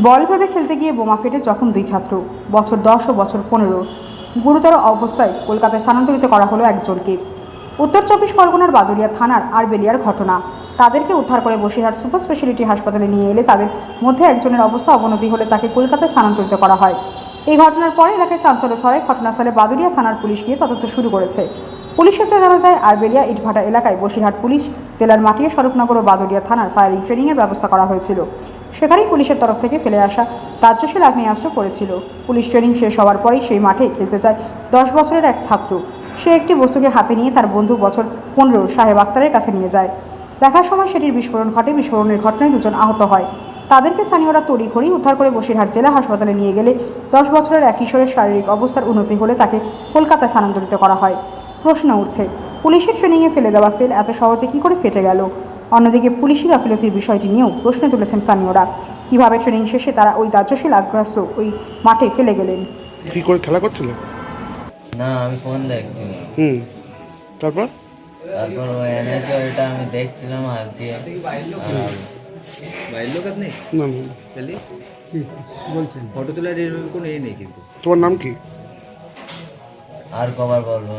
বল ভেবে খেলতে গিয়ে বোমা ফেটে জখম দুই ছাত্র। বছর দশ ও বছর পনেরো। গুরুতর অবস্থায় কলকাতায় স্থানান্তরিত করা হলো একজনকে। উত্তর চব্বিশ পরগনার বাদুরিয়া থানার আরবেলিয়ার ঘটনা। তাদেরকে উদ্ধার করে বসিরহাট সুপার স্পেশালিটি হাসপাতালে নিয়ে এলে তাদের মধ্যে একজনের অবস্থা অবনতি হলে তাকে কলকাতায় স্থানান্তরিত করা হয়। এই ঘটনার পরে এলাকায় চাঞ্চল্য ছড়ায়। ঘটনাস্থলে বাদুরিয়া থানার পুলিশ গিয়ে তদন্ত শুরু করেছে। পুলিশ সূত্রে জানা যায়, আরবেলিয়া ইটভাটা এলাকায় বসিরহাট পুলিশ, জেলার মাটিয়া স্বরূপনগর ও বাদুরিয়া থানার ফায়ারিং ট্রেনিংয়ের ব্যবস্থা করা হয়েছিল। সেখানেই পুলিশের তরফ থেকে ফেলে আসা তাজ্যশীল আগ্নেয়াস্ত্র করেছিল পুলিশ ট্রেনিং শেষ হওয়ার পরেই সেই মাঠে খেলতে যায় দশ বছরের এক ছাত্র। সে একটি বস্তুকে হাতে নিয়ে তার বন্ধু বছর পনেরো সাহেব আক্তারের কাছে নিয়ে যায়। দেখার সময় সেটির বিস্ফোরণ ঘটে। বিস্ফোরণের ঘটনায় দুজন আহত হয়। তাদেরকে স্থানীয়রা তড়িঘড়ি উদ্ধার করে বসিরহাট জেলা হাসপাতালে নিয়ে গেলে দশ বছরের এক কিশোরের শারীরিক অবস্থার উন্নতি হলে তাকে কলকাতায় স্থানান্তরিত করা হয়। প্রশ্ন উঠছে, পুলিশের ট্রেনিংয়ে ফেলে দেওয়া সেল এত সহজে কী করে ফেটে গেল? অন্যদিকে পুলিশি গাফিলতির বিষয়টি নিয়েও প্রশ্ন তুলেছেন স্থানীয়রা। কীভাবে ট্রেনিং শেষে তারা ওই দাহ্যশীল আগ্রাস্য ওই মাঠে ফেলে গেলেন? কি করে খেলা করছিল? না আমি ফোন দেখছিলাম। হুম তারপর? তারপর ওই ওইটা আমি দেখছিলাম হাত দিয়ে। আর লোক আপনি না না। বলছেন। ফটো তোলার কোনো এ নেই কিন্তু। তোমার নাম কি? আর কবার বলব